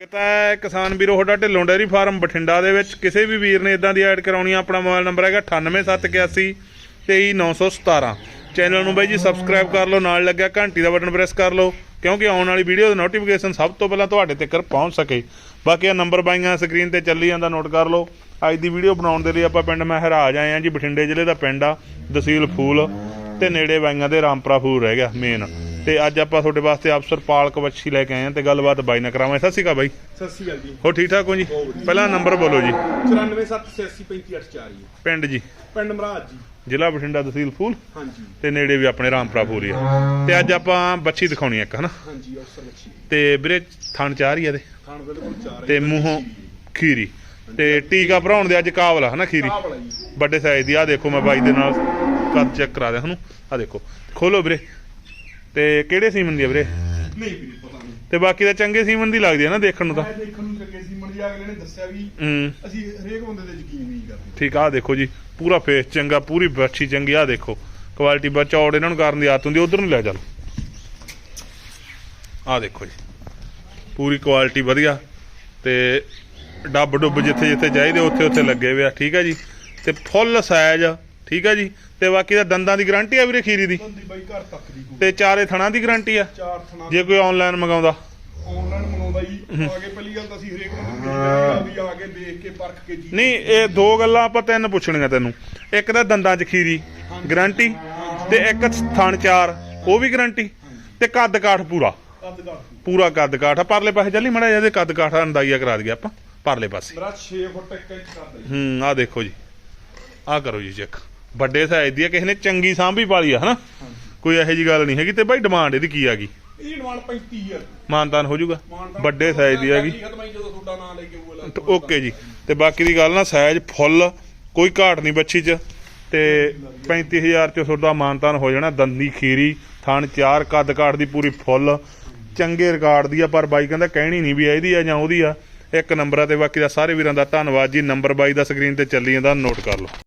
ਤਾਂ ਕਿਸਾਨ ਵੀਰੋ ਤੁਹਾਡਾ ਢਿੱਲੋਂ ਡੇਅਰੀ ਫਾਰਮ ਬਠਿੰਡਾ ਦੇ ਵਿੱਚ, ਕਿਸੇ ਵੀ ਵੀਰ ਨੇ ਇਦਾਂ ਦੀ ਐਡ ਕਰਾਉਣੀ ਆ, ਆਪਣਾ ਮੋਬਾਈਲ ਨੰਬਰ ਹੈਗਾ 98781 23917 ਚੈਨਲ ਨੂੰ ਬਾਈ ਜੀ ਸਬਸਕ੍ਰਾਈਬ ਕਰ ਲਓ, ਨਾਲ ਲੱਗਿਆ ਘੰਟੀ ਦਾ ਬਟਨ ਪ੍ਰੈਸ ਕਰ ਲਓ, ਕਿਉਂਕਿ ਆਉਣ ਵਾਲੀ ਵੀਡੀਓ ਦਾ ਨੋਟੀਫਿਕੇਸ਼ਨ ਸਭ ਤੋਂ ਪਹਿਲਾਂ ਤੁਹਾਡੇ ਤੱਕ ਪਹੁੰਚ ਸਕੇ। ਬਾਕੀ ਆ ਨੰਬਰ ਬਾਈਆਂ ਸਕਰੀਨ ਤੇ ਚੱਲੀ ਜਾਂਦਾ ਨੋਟ ਕਰ ਲਓ। ਅੱਜ ਦੀ ਵੀਡੀਓ ਬਣਾਉਣ ਦੇ ਲਈ ਆਪਾਂ ਪਿੰਡ ਮਹਿਰਾਜ ਆਏ ਆ ਜੀ, ਬਠਿੰਡੇ ਜ਼ਿਲ੍ਹੇ ਦਾ ਪਿੰਡ ਆ, ਤਹਿਸੀਲ ਫੂਲ ਤੇ ਨੇੜੇ ਬਾਈਆਂ ਦੇ ਰਾਮਪਰਾ ਫੂਲ ਰਹਿ ਗਿਆ ਮੇਨ ਤੇ ਅੱਜ ਆਪਾਂ ਤੁਹਾਡੇ ਵਾਸਤੇ ਅਫਸਰ ਪਾਲਕ ਵੱਛੀ ਲੈ ਕੇ ਆਏ ਆ ਤੇ ਗੱਲਬਾਤ ਬਾਈ ਨਾਲ ਕਰਾਵਾਂ ਸਤਿ ਸ਼੍ਰੀ ਅਕਾਲ ਬਾਈ। ਸਤਿ ਸ਼੍ਰੀ ਅਕਾਲ ਜੀ। ਹੋ ਠੀਕ ਠਾਕ ਹੋ ਜੀ? ਪਹਿਲਾਂ ਨੰਬਰ ਬੋਲੋ ਜੀ। 9476353884 ਜੀ। ਪਿੰਡ ਜੀ। ਪਿੰਡ ਮਰਾਜ ਜੀ। ਜ਼ਿਲ੍ਹਾ ਬਠਿੰਡਾ ਤਹਿਸੀਲ ਫੂਲ। ਹਾਂਜੀ। ਤੇ ਨੇੜੇ ਵੀ ਆਪਣੇ ਰਾਮਪੁਰਾ ਫੂਲ ਆ। ਤੇ ਅੱਜ ਆਪਾਂ ਬੱਚੀ ਦਿਖਾਉਣੀ ਆ ਇੱਕ ਹਨਾ? ਹਾਂਜੀ ਅਫਸਰ ਮੱਛੀ ਤੇ ਵੀਰੇ ਥਣ ਚਾਰ ਹੀ ਆ ਦੇ ਖਾਣ ਬਿਲਕੁਲ ਚਾਰ ਤੇ ਮੂੰਹੋਂ ਖੀਰੀ। ਤੇ ਟੀਕਾ ਭਰਾਉਣ ਦੇ ਅੱਜ ਕਾਬਲ ਆ ਹਨਾ ਖੀਰੀ? ਵੱਡੇ ਸਾਈਜ਼ ਦੀ। ਆ ਦੇਖੋ ਮੈਂ ਬਾਈ ਦੇ ਨਾਲ ਕੱਦ ਚੈੱਕ ਕਰਾ ਦਿਆਂ ਤੁਹਾਨੂੰ। ਆ ਦੇਖੋ। ਖੋਲੋ ਵੀਰੇ। ਤੇ ਕਿਹੜੇ ਸੀਮਨ ਦੀ ਆ ਵੀਰੇ? ਨਹੀਂ ਵੀਰੇ ਪਤਾ ਨਹੀਂ। ਤੇ ਬਾਕੀ ਤਾਂ ਚੰਗੇ ਸੀਮਨ ਦੀ ਲੱਗਦੀ ਆ ਨਾ ਦੇਖਣ ਨੂੰ ਤਾਂ। ਮੈਂ ਦੇਖਣ ਨੂੰ ਲੱਗੇ ਸੀ ਮਣ ਜੀ ਅਗਲੇ ਨੇ ਦੱਸਿਆ ਵੀ ਹੂੰ। ਅਸੀਂ ਹਰੇਕ ਬੰਦੇ ਤੇ ਯਕੀਨ ਨਹੀਂ ਕਰਦੇ। ਠੀਕ ਆ ਦੇਖੋ ਜੀ ਪੂਰਾ ਫੇਸ ਚੰਗਾ ਪੂਰੀ ਬੱਛੀ ਚੰਗੀ ਆ ਦੇਖੋ। ਕੁਆਲਿਟੀ ਬਚੌੜ ਇਹਨਾਂ ਨੂੰ ਕਰਨ ਦੀ ਆਦਤ ਹੁੰਦੀ ਉਧਰ ਨੂੰ ਲੈ ਚੱਲ। ਆ ਦੇਖੋ ਜੀ ਪੂਰੀ ਕੁਆਲਿਟੀ ਵਧੀਆ। ਤੇ ਡੱਬ ਡੁੱਬ ਜਿੱਥੇ ਜਿੱਥੇ ਚਾਹੀਦੇ ਉੱਥੇ ਉੱਥੇ ਲੱਗੇ ਹੋਏ ਆ ਠੀਕ ਆ ਜੀ। ਤੇ ਫੁੱਲ ਸਾਈਜ਼ ਠੀਕ ਆ ਜੀ? ਤੇ ਬਾਕੀ ਦਾ ਦੰਦਾਂ ਦੀ ਗਾਰੰਟੀ ਆ ਵੀਰੇ ਖੀਰੀ ਦੀ। ਬੰਦੀ ਬਾਈ ਘਰ ਤੱਕ ਦੀ ਕੋਈ ਤੇ ਚਾਰੇ ਥਣਾਂ ਦੀ ਗਾਰੰਟੀ ਆ? ਚਾਰ ਥਣਾ ਜੇ ਕੋਈ ਆਨਲਾਈਨ ਮੰਗਾਉਂਦਾ। ਆਨਲਾਈਨ ਮੰਗਾਉਂਦਾ ਜੀ। ਆ ਕੇ ਪਹਿਲੀ ਗੱਲ ਤਾਂ ਅਸੀਂ ਹਰੇਕ ਬੰਦੇ ਨੂੰ ਵੀ ਆ ਕੇ ਦੇਖ ਕੇ ਪਰਖ ਕੇ ਜੀ। ਨਹੀਂ ਇਹ ਦੋ ਗੱਲਾਂ ਆਪਾਂ ਤਿੰਨ ਪੁੱਛਣੀਆਂ ਤੈਨੂੰ। ਇੱਕ ਤਾਂ ਦੰਦਾਂ 'ਚ ਖੀਰੀ ਗਾਰੰਟੀ ਤੇ ਇੱਕ ਥਣ ਚਾਰ ਉਹ ਵੀ ਗਾਰੰਟੀ ਤੇ ਕੱਦ ਕਾਠ ਪੂਰਾ। ਕੱਦ ਪੂਰਾ। ਕੱਦ ਕਾਠ। ਆ ਪਰਲੇ ਪਾਸੇ ਚੱਲੀ ਮੜਾ ਇਹਦੇ ਕੱਦ ਕਾਠ ਦਾ ਅੰਦਾਜ਼ਾ ਕਰਾ ਦਈਏ ਆਪਾਂ ਪਰਲੇ ਪਾਸੇ। ਮੇਰਾ 6 ਫੁੱਟ 1 ਇੰਚ ਕਰਦਾ ਜੀ। ਹੂੰ ਆ ਦੇਖੋ ਜੀ। ਆ ਕਰੋ ਜੀ ਚੈੱਕ। ਵੱਡੇ ਸਾਈਜ਼ ਦੀ ਆ ਕਿਸੇ ਨੇ ਚੰਗੀ ਸਾਂਭੀ ਪਾਲੀ ਆ ਹਨਾ? ਕੋਈ ਇਹੋ ਜੀ ਗੱਲ ਨਹੀਂ ਹੈਗੀ ਤੇ ਬਾਈ ਡਿਮਾਂਡ ਇਹਦੀ ਕੀ ਆ ਗਈ? ਇਹ ਡਿਮਾਂਡ 35000 ਮਾਨਤਾਨ ਹੋ ਜਾਊਗਾ। ਵੱਡੇ ਸਾਈਜ਼ ਦੀ ਬੋਲਾ ਤੇ ਓਕੇ ਜੀ। ਤੇ ਬਾਕੀ ਦੀ ਗੱਲ ਨਾ ਸਾਈਜ਼ ਫੁੱਲ ਕੋਈ ਘਾਟ ਨਹੀਂ ਬੱਚੀ 'ਚ। ਤੇ 35000 ਚ ਤੁਹਾਡਾ ਮਾਨਤਾਨ ਹੋ ਜਾਣਾ। ਦੰਦੀ ਖੀਰੀ ਥਣ ਚਾਰ ਕੱਦ ਕਾਠ ਦੀ ਪੂਰੀ ਫੁੱਲ ਚੰਗੇ ਰਿਕਾਰਡ ਦੀ ਆ ਪਰ ਬਾਈ ਕਹਿੰਦਾ ਕਹਿਣੀ ਨਹੀਂ ਵੀ ਇਹਦੀ ਆ ਜਾਂ ਉਹਦੀ ਆ। ਇੱਕ ਨੰਬਰ ਆ ਤੇ ਬਾਕੀ ਦਾ ਸਾਰੇ ਵੀਰਾਂ ਦਾ ਧੰਨਵਾਦ ਜੀ। ਨੰਬਰ ਬਾਈ ਦਾ ਸਕਰੀਨ ਤੇ ਚੱਲੀ ਜਾਂਦਾ ਨੋਟ ਕਰ ਲਓ।